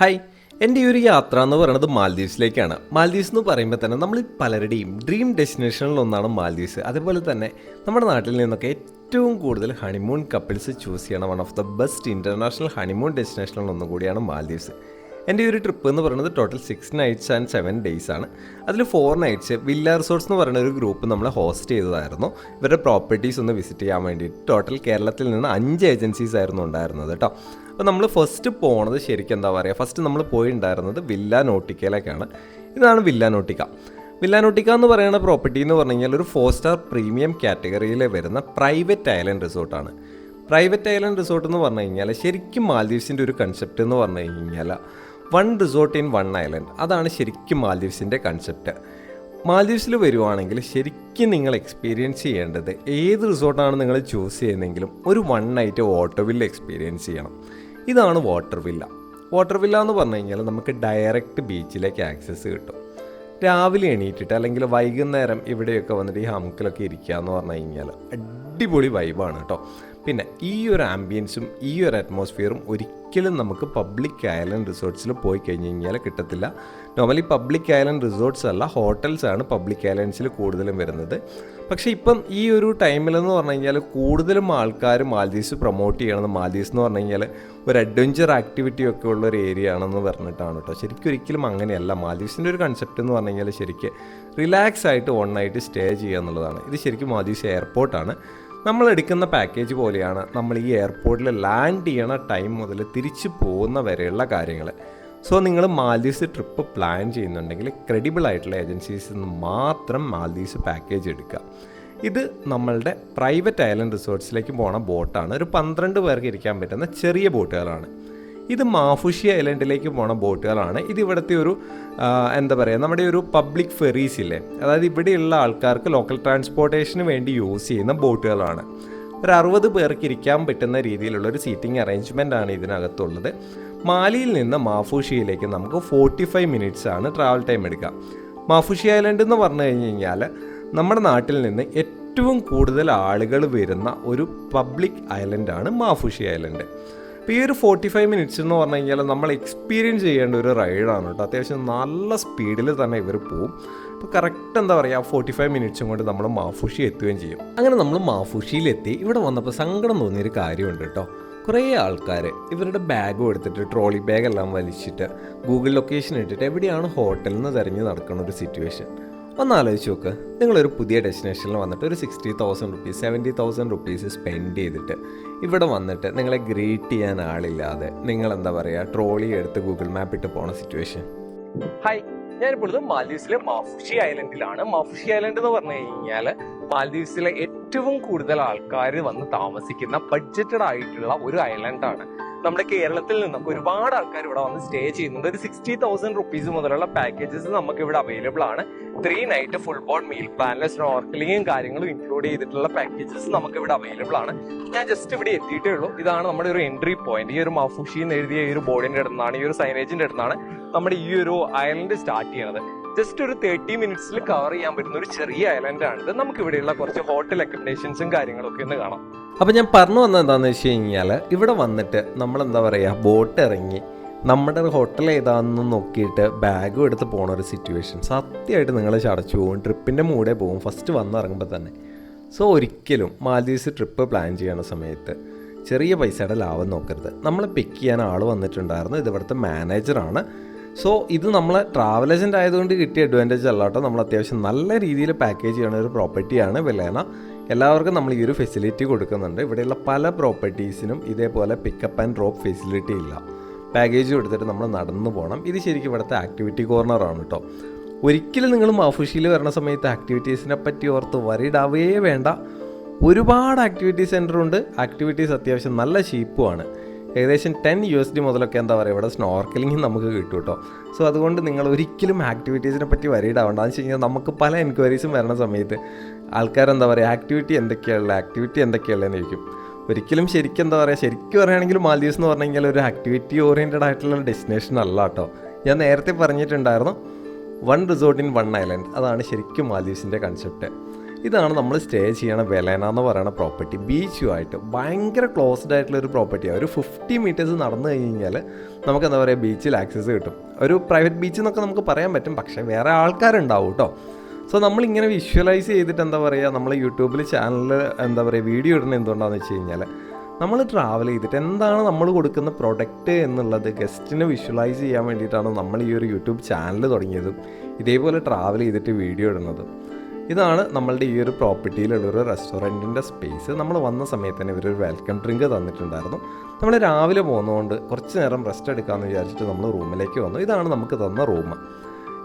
Hi എന്റെ ഈ ഒരു യാത്ര എന്ന് പറയുന്നത് മാൽദീവ്സിലേക്കാണ്. മാൽദീവ്സ് എന്ന് പറയുമ്പോൾ തന്നെ നമ്മൾ പലരുടെയും ഡ്രീം ഡെസ്റ്റിനേഷനിൽ ഒന്നാണ് അതേപോലെ തന്നെ നമ്മുടെ നാട്ടിൽ നിന്നൊക്കെ ഏറ്റവും കൂടുതൽ ഹണിമൂൺ കപ്പിൾസ് ചൂസ് ചെയ്യണ one of the best international honeymoon ഡെസ്റ്റിനേഷനിൽ ഒന്നും കൂടിയാണ് മാൽദീവ്സ്. എന്റെ ഈ ഒരു ട്രിപ്പ് എന്ന് പറയുന്നത് total six nights and seven days ആണ്. അതിൽ ഫോർ നൈറ്റ്സ് വില്ല റിസോർട്സ് എന്ന് പറയുന്ന ഒരു ഗ്രൂപ്പ് നമ്മളെ ഹോസ്റ്റ് ചെയ്തതായിരുന്നു. ഇവരുടെ പ്രോപ്പർട്ടീസ് ഒന്ന് വിസിറ്റ് ചെയ്യാൻ വേണ്ടിയിട്ട് ടോട്ടൽ കേരളത്തിൽ നിന്ന് അഞ്ച് ഏജൻസീസ് ആയിരുന്നു ഉണ്ടായിരുന്നത് കേട്ടോ അപ്പോൾ നമ്മൾ ഫസ്റ്റ് പോണത് ശരിക്കും എന്താ പറയുക ഫസ്റ്റ് നമ്മൾ പോയിണ്ടായിരുന്നത് വില്ല നോട്ടിക്കയിലേക്കാണ് ഇതാണ് വില്ല നോട്ടിക്ക വില്ല നോട്ടിക്ക എന്ന് പറയുന്ന പ്രോപ്പർട്ടി എന്ന് പറഞ്ഞു കഴിഞ്ഞാൽ ഒരു ഫോർ സ്റ്റാർ പ്രീമിയം കാറ്റഗറിയിൽ വരുന്ന പ്രൈവറ്റ് ഐലൻഡ് റിസോർട്ടാണ് പ്രൈവറ്റ് ഐലൻഡ് റിസോർട്ട് എന്ന് പറഞ്ഞു കഴിഞ്ഞാൽ ശരിക്കും മാൽദീവ്സിന്റെ ഒരു കൺസെപ്റ്റ് എന്ന് പറഞ്ഞു കഴിഞ്ഞാൽ one resort in one island അതാണ് ശരിക്കും മാൽദീവ്സിന്റെ കൺസെപ്റ്റ് മാൽദീവ്സിൽ വരുവാണെങ്കിൽ ശരിക്കും നിങ്ങൾ എക്സ്പീരിയൻസ് ചെയ്യേണ്ടത് ഏത് റിസോർട്ടാണ് നിങ്ങൾ ചൂസ് ചെയ്യുന്നതെങ്കിലും ഒരു വൺ നൈറ്റ് ഓട്ടോവിൽ എക്സ്പീരിയൻസ് ചെയ്യണം. ഇതാണ് വാട്ടർ വില്ല വാട്ടർ വില്ല എന്ന് പറഞ്ഞു കഴിഞ്ഞാൽ നമുക്ക് ഡയറക്റ്റ് ബീച്ചിലേക്ക് ആക്സസ് കിട്ടും. രാവിലെ എണീറ്റിട്ട് അല്ലെങ്കിൽ വൈകുന്നേരം ഇവിടെയൊക്കെ വന്നിട്ട് ഈ ഹംക്കിലൊക്കെ ഇരിക്കുക എന്ന് പറഞ്ഞു കഴിഞ്ഞാൽ അടിപൊളി വൈബാണ് കേട്ടോ. പിന്നെ ഈ ഒരു ആംബിയൻസും ഈ ഒരു അറ്റ്മോസ്ഫിയറും ഒരിക്കലും നമുക്ക് പബ്ലിക് ഐലൻഡ് റിസോർട്ട്സിൽ പോയി കഴിഞ്ഞ് കഴിഞ്ഞാൽ കിട്ടത്തില്ല. നോർമലി പബ്ലിക് ഐലൻഡ് റിസോർട്ട്സ് അല്ല ഹോട്ടൽസ് ആണ് പബ്ലിക് ഐലൻഡ്സിൽ കൂടുതലും വരുന്നത്. പക്ഷേ ഇപ്പം ഈ ഒരു ടൈമിലെന്ന് പറഞ്ഞു കഴിഞ്ഞാൽ കൂടുതലും ആൾക്കാർ മാൽദീവ്സ് പ്രൊമോട്ട് ചെയ്യണമെന്ന് മാൽദീവ്സ് എന്ന് പറഞ്ഞു കഴിഞ്ഞാൽ ഒരു അഡ്വഞ്ചർ ആക്ടിവിറ്റി ഒക്കെ ഉള്ള ഒരു ഏരിയ ആണെന്ന് പറഞ്ഞിട്ടാണ് കേട്ടോ ശരിക്കും ഒരിക്കലും അങ്ങനെയല്ല. മാൽദീവ്സിന്റെ ഒരു കൺസെപ്റ്റ് എന്ന് പറഞ്ഞു കഴിഞ്ഞാൽ ശരിക്ക് റിലാക്സ് ആയിട്ട് വൺ നൈറ്റ് സ്റ്റേ ചെയ്യുക എന്നുള്ളതാണ്. ഇത് ശരിക്കും മാൽദീവ്സ് എയർപോർട്ടാണ് നമ്മൾ എടുക്കുന്ന പാക്കേജ് പോലെയാണ് നമ്മൾ ഈ എയർപോർട്ടിൽ ലാൻഡ് ചെയ്യണ ടൈം മുതൽ തിരിച്ചു പോകുന്ന വരെയുള്ള കാര്യങ്ങൾ സോ നിങ്ങൾ മാൽദീവ്സ് ട്രിപ്പ് പ്ലാൻ ചെയ്യുന്നുണ്ടെങ്കിൽ ക്രെഡിബിൾ ആയിട്ടുള്ള ഏജൻസീസിൽ നിന്ന് മാത്രം മാൽദീവ്സ് പാക്കേജ് എടുക്കുക. ഇത് നമ്മളുടെ പ്രൈവറ്റ് ഐലൻഡ് റിസോർട്ട്സിലേക്ക് പോണ ബോട്ടാണ് ഒരു പന്ത്രണ്ട് പേർക്ക് ഇരിക്കാൻ പറ്റുന്ന ചെറിയ ബോട്ടുകളാണ്. ഇത് മാഫുഷി ഐലൻഡിലേക്ക് പോണ ബോട്ടുകളാണ്. ഇത് ഇവിടുത്തെ ഒരു എന്താ പറയുക നമ്മുടെ ഒരു പബ്ലിക് ഫെറീസ് ഇല്ലേ? അതായത് ഇവിടെയുള്ള ആൾക്കാർക്ക് ലോക്കൽ ട്രാൻസ്പോർട്ടേഷന് വേണ്ടി യൂസ് ചെയ്യുന്ന ബോട്ടുകളാണ്. ഒരു അറുപത് പേർക്ക് ഇരിക്കാൻ പറ്റുന്ന രീതിയിലുള്ള ഒരു സീറ്റിംഗ് അറേഞ്ച്മെന്റ് ആണ് ഇതിനകത്തുള്ളത്. മാലിയിൽ നിന്ന് മാഫൂഷിയിലേക്ക് നമുക്ക് ഫോർട്ടി ഫൈവ് മിനിറ്റ്സ് ആണ് ട്രാവൽ ടൈം എടുക്കുക മാഫുഷി ഐലൻഡ് എന്ന് പറഞ്ഞു കഴിഞ്ഞ് കഴിഞ്ഞാൽ നമ്മുടെ നാട്ടിൽ നിന്ന് ഏറ്റവും കൂടുതൽ ആളുകൾ വരുന്ന ഒരു പബ്ലിക് ഐലൻഡാണ് മാഫുഷി ഐലൻഡ് അപ്പോൾ ഈ ഒരു ഫോർട്ടി ഫൈവ് മിനിറ്റ്സ് എന്ന് പറഞ്ഞു കഴിഞ്ഞാൽ നമ്മൾ എക്സ്പീരിയൻസ് ചെയ്യേണ്ട ഒരു റൈഡാണ് കേട്ടോ. അത്യാവശ്യം നല്ല സ്പീഡിൽ തന്നെ ഇവർ പോവും. അപ്പോൾ കറക്റ്റ് എന്താ പറയുക ഫോർട്ടി ഫൈവ് മിനിറ്റ്സും കൊണ്ട് നമ്മൾ മാഫുഷി എത്തുകയും ചെയ്യും. അങ്ങനെ നമ്മൾ മാഫുഷിയിലെത്തി. ഇവിടെ വന്നപ്പോൾ സങ്കടം തോന്നിയൊരു കാര്യമുണ്ട് കേട്ടോ. കുറേ ആൾക്കാർ ഇവരുടെ ബാഗും എടുത്തിട്ട് ട്രോളി ബാഗെല്ലാം വലിച്ചിട്ട് ഗൂഗിൾ ലൊക്കേഷൻ ഇട്ടിട്ട് എവിടെയാണ് ഹോട്ടൽ എന്ന് തിരഞ്ഞ് നടക്കുന്ന ഒരു സിറ്റുവേഷൻ ഒന്ന് ആലോചിച്ച് നോക്ക്. നിങ്ങളൊരു പുതിയ ഡെസ്റ്റിനേഷനിൽ വന്നിട്ട് ഒരു sixty thousand rupees seventy thousand rupees spend ചെയ്തിട്ട് ഇവിടെ വന്നിട്ട് നിങ്ങളെ ഗ്രീറ്റ് ചെയ്യാൻ ആളില്ലാതെ നിങ്ങൾ എന്താ പറയുക ട്രോളി എടുത്ത് ഗൂഗിൾ മാപ്പ് ഇട്ട് പോണ സിറ്റുവേഷൻ ഹായ് ഞാനിപ്പോൾ ഇത് മാൽദീവ്സിലെ മാഫുഷി ഐലൻഡിലാണ് മാഫുഷി ഐലൻഡ് എന്ന് പറഞ്ഞു കഴിഞ്ഞാൽ മാലദ്വീപ്സിലെ കൂടുതൽ ആൾക്കാർ വന്ന് താമസിക്കുന്ന ബഡ്ജറ്റഡ് ആയിട്ടുള്ള ഒരു ഐലൻഡാണ് നമ്മുടെ കേരളത്തിൽ നിന്നും ഒരുപാട് ആൾക്കാർ ഇവിടെ വന്ന് സ്റ്റേ ചെയ്യുന്നുണ്ട്. ഒരു സിക്സ്റ്റി തൗസൻഡ് റുപ്പീസ് മുതലുള്ള പാക്കേജസ് നമുക്ക് ഇവിടെ അവൈലബിൾ ആണ്. Three night full board meal പ്ലാനിലെ സ്നോർക്കലിങ്ങും കാര്യങ്ങളും ഇൻക്ലൂഡ് ചെയ്തിട്ടുള്ള പാക്കേജസ് നമുക്ക് ഇവിടെ അവൈലബിൾ ആണ്. ഞാൻ ജസ്റ്റ് ഇവിടെ എത്തിയിട്ടേ ഉള്ളൂ. ഇതാണ് നമ്മുടെ ഒരു എൻട്രി പോയിന്റ് ഈ ഒരു മാഫുഷി എഴുതിയ ഈ ഒരു ബോർഡിന്റെ അടുത്താണ് ഈ ഒരു സൈനേജിന്റെ അടുത്താണ് നമ്മുടെ ഈ ഒരു ഐലൻഡ് സ്റ്റാർട്ട് ചെയ്യണത്. ജസ്റ്റ് ഒരു തേർട്ടി മിനിറ്റ്സിൽ കവർ ചെയ്യാൻ പറ്റുന്ന ഒരു ചെറിയ ഐലൻഡ് ഇത് നമുക്ക് ഇവിടെയുള്ള കുറച്ച് ഹോട്ടൽ അക്കോമഡേഷൻസും കാര്യങ്ങളൊക്കെ ഒന്ന് കാണാം. അപ്പൊ ഞാൻ പറഞ്ഞു വന്നത് എന്താണെന്ന് വെച്ച് കഴിഞ്ഞാൽ ഇവിടെ വന്നിട്ട് നമ്മൾ എന്താ പറയുക ബോട്ട് ഇറങ്ങി നമ്മുടെ ഹോട്ടൽ ഏതാണെന്ന് നോക്കിയിട്ട് ബാഗും എടുത്ത് പോണ ഒരു സിറ്റുവേഷൻ സത്യമായിട്ട് നിങ്ങൾ ചടച്ചു പോകും ട്രിപ്പിന്റെ മൂടെ പോകും ഫസ്റ്റ് വന്നിറങ്ങുമ്പോൾ തന്നെ. സോ ഒരിക്കലും മാലദ്വീപ്സ് ട്രിപ്പ് പ്ലാൻ ചെയ്യണ സമയത്ത് ചെറിയ പൈസയുടെ ലാഭം നോക്കരുത്. നമ്മളെ പിക്ക് ചെയ്യാൻ ആൾ വന്നിട്ടുണ്ടായിരുന്നു ഇത് ഇവിടുത്തെ മാനേജറാണ് സോ ഇത് നമ്മളെ ട്രാവൽ ഏജന്റ് ആയതുകൊണ്ട് കിട്ടിയ അഡ്വാന്റേജ് അല്ല കേട്ടോ. നമ്മൾ അത്യാവശ്യം നല്ല രീതിയിൽ പാക്കേജ് ചെയ്യുന്ന ഒരു പ്രോപ്പർട്ടിയാണ് വിലേന. എല്ലാവർക്കും നമ്മൾ ഈ ഒരു ഫെസിലിറ്റി കൊടുക്കുന്നുണ്ട്. ഇവിടെയുള്ള പല പ്രോപ്പർട്ടീസിനും ഇതേപോലെ പിക്കപ്പ് ആൻഡ് ഡ്രോപ്പ് ഫെസിലിറ്റി ഇല്ല. പാക്കേജ് കൊടുത്തിട്ട് നമ്മൾ നടന്നു പോകണം ഇത് ശരിക്കും ഇവിടുത്തെ ആക്ടിവിറ്റി കോർണറാണ് കേട്ടോ. ഒരിക്കലും നിങ്ങൾ മാഫുഷിയിൽ വരുന്ന സമയത്ത് ആക്ടിവിറ്റീസിനെ പറ്റി ഓർത്ത് വരിടാവേ വേണ്ട. ഒരുപാട് ആക്ടിവിറ്റി സെന്ററുണ്ട് ആക്ടിവിറ്റീസ് അത്യാവശ്യം നല്ല ചീപ്പുമാണ് ഏകദേശം ടെൻ യു എസ് ഡി മുതലൊക്കെ എന്താ പറയുക ഇവിടെ സ്നോർക്കലിംഗ് നമുക്ക് കിട്ടും കേട്ടോ സോ അതുകൊണ്ട് നിങ്ങൾ ഒരിക്കലും ആക്ടിവിറ്റീസിനെ പറ്റി വരിയിടാവണ്ട എന്ന് വെച്ച് കഴിഞ്ഞാൽ നമുക്ക് പല എൻക്വയറീസും വരുന്ന സമയത്ത് ആൾക്കാരെന്താ പറയുക ആക്ടിവിറ്റി എന്തൊക്കെയുള്ള ആക്ടിവിറ്റി എന്തൊക്കെയുള്ളതെന്ന് ചോദിക്കും. ഒരിക്കലും ശരിക്കും എന്താ പറയുക ശരിക്കും പറയുകയാണെങ്കിൽ മാൽദീവ്സ് എന്ന് പറഞ്ഞു കഴിഞ്ഞാൽ ഒരു ആക്ടിവിറ്റി ഓറിയന്റഡ് ആയിട്ടുള്ള ഡെസ്റ്റിനേഷൻ അല്ല കേട്ടോ. ഞാൻ നേരത്തെ പറഞ്ഞിട്ടുണ്ടായിരുന്നു one resort in one island അതാണ് ശരിക്കും മാൽദീവ്സിന്റെ കൺസെപ്റ്റ് ഇതാണ് നമ്മൾ സ്റ്റേ ചെയ്യണ വെലേന എന്ന് പറയുന്ന പ്രോപ്പർട്ടി ബീച്ചുമായിട്ട് ഭയങ്കര ക്ലോസ്ഡ് ആയിട്ടുള്ള ഒരു പ്രോപ്പർട്ടിയാണ് ഒരു ഫിഫ്റ്റി മീറ്റേഴ്സ് നടന്നു കഴിഞ്ഞ് കഴിഞ്ഞാൽ നമുക്ക് എന്താ പറയുക ബീച്ചിൽ ആക്സസ് കിട്ടും. ഒരു പ്രൈവറ്റ് ബീച്ച് എന്നൊക്കെ നമുക്ക് പറയാൻ പറ്റും പക്ഷേ വേറെ ആൾക്കാരുണ്ടാവും കേട്ടോ സോ നമ്മളിങ്ങനെ വിഷ്വലൈസ് ചെയ്തിട്ട് എന്താ പറയുക നമ്മൾ യൂട്യൂബിൽ ചാനലിൽ എന്താ പറയുക വീഡിയോ ഇടുന്നത് എന്തുകൊണ്ടാണെന്ന് വെച്ച് കഴിഞ്ഞാൽ നമ്മൾ ട്രാവൽ ചെയ്തിട്ട് എന്താണ് നമ്മൾ കൊടുക്കുന്ന പ്രൊഡക്റ്റ് എന്നുള്ളത് ഗസ്റ്റിനെ വിഷ്വലൈസ് ചെയ്യാൻ വേണ്ടിയിട്ടാണ് നമ്മൾ ഈ ഒരു യൂട്യൂബ് ചാനൽ തുടങ്ങിയതും ഇതേപോലെ ട്രാവൽ ചെയ്തിട്ട് വീഡിയോ ഇടുന്നതും. ഇതാണ് നമ്മളുടെ ഈ ഒരു പ്രോപ്പർട്ടിയിലുള്ള ഒരു റെസ്റ്റോറന്റിന്റെ സ്പേസ്. നമ്മൾ വന്ന സമയത്ത് തന്നെ ഇവരൊരു വെൽക്കം ഡ്രിങ്ക് തന്നിട്ടുണ്ടായിരുന്നു. നമ്മൾ രാവിലെ പോകുന്നതുകൊണ്ട് കുറച്ച് നേരം റെസ്റ്റ് എടുക്കാമെന്ന് വിചാരിച്ചിട്ട് നമ്മൾ റൂമിലേക്ക് വന്നു. ഇതാണ് നമുക്ക് തന്ന റൂം.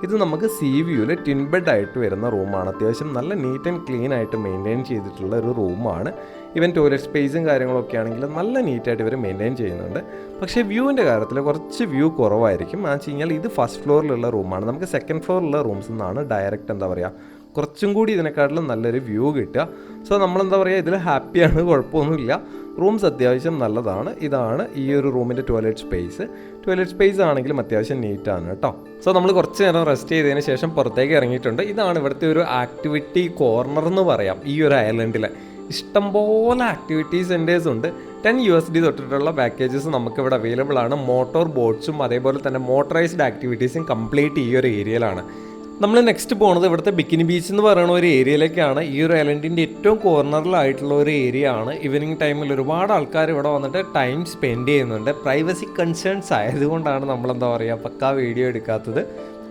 ഇത് നമുക്ക് സി വ്യൂവിൽ ടിൻ ബെഡ് ആയിട്ട് വരുന്ന റൂമാണ് അത്യാവശ്യം നല്ല നീറ്റ് ആൻഡ് ക്ലീൻ ആയിട്ട് മെയിന്റെയിൻ ചെയ്തിട്ടുള്ള ഒരു റൂമാണ് ഇവൻ ടോയ്ലറ്റ് സ്പേസും കാര്യങ്ങളൊക്കെ ആണെങ്കിൽ നല്ല നീറ്റായിട്ട് ഇവർ മെയിന്റെയിൻ ചെയ്യുന്നുണ്ട്. പക്ഷേ വ്യൂവിന്റെ കാര്യത്തിൽ കുറച്ച് വ്യൂ കുറവായിരിക്കും. എന്ന് വെച്ച് കഴിഞ്ഞാൽ ഇത് ഫസ്റ്റ് ഫ്ലോറിലുള്ള റൂമാണ് നമുക്ക് സെക്കൻഡ് ഫ്ലോറിലുള്ള റൂംസ് നിന്നാണ് ഡയറക്റ്റ് എന്താ പറയുക കുറച്ചും കൂടി ഇതിനെക്കാട്ടിലും നല്ലൊരു വ്യൂ കിട്ടുക. സോ നമ്മളെന്താ പറയുക ഇതിൽ ഹാപ്പിയാണ് കുഴപ്പമൊന്നുമില്ല. റൂംസ് അത്യാവശ്യം നല്ലതാണ്. ഇതാണ് ഈ ഒരു റൂമിന്റെ ടോയ്ലറ്റ് സ്പേസ് ടോയ്ലറ്റ് സ്പേസ് ആണെങ്കിലും അത്യാവശ്യം നീറ്റാണ് കേട്ടോ. സോ നമ്മൾ കുറച്ച് നേരം റെസ്റ്റ് ചെയ്തതിന് ശേഷം പുറത്തേക്ക് ഇറങ്ങിയിട്ടുണ്ട്. ഇതാണ് ഇവിടുത്തെ ഒരു ആക്ടിവിറ്റി കോർണർ എന്ന് പറയാം ഈ ഒരു ഐലൻഡിലെ ഇഷ്ടംപോലെ ആക്ടിവിറ്റീസ് സെന്റേഴ്സ് ഉണ്ട്. ടെൻ യു എസ് ഡി തൊട്ടിട്ടുള്ള പാക്കേജസ് നമുക്കിവിടെ അവൈലബിൾ ആണ്. മോട്ടോർ ബോട്ട്സും അതേപോലെ തന്നെ മോട്ടറൈസ്ഡ് ആക്ടിവിറ്റീസും കംപ്ലീറ്റ് ഈ ഒരു ഏരിയയിലാണ് നമ്മൾ നെക്സ്റ്റ് പോകുന്നത് ഇവിടുത്തെ ബിക്കിനി ബീച്ച് എന്ന് പറയുന്ന ഒരു ഏരിയയിലേക്കാണ് ഈ ഒരു ഐലൻഡിന്റെ ഏറ്റവും കോർണറിലായിട്ടുള്ള ഒരു ഏരിയ ആണ്. ഈവനിങ് ടൈമിൽ ഒരുപാട് ആൾക്കാർ ഇവിടെ വന്നിട്ട് ടൈം സ്പെൻഡ് ചെയ്യുന്നുണ്ട്. പ്രൈവസി കൺസേൺസ് ആയതുകൊണ്ടാണ് നമ്മൾ എന്താ പറയുക പക്കാ വീഡിയോ എടുക്കാത്തത്.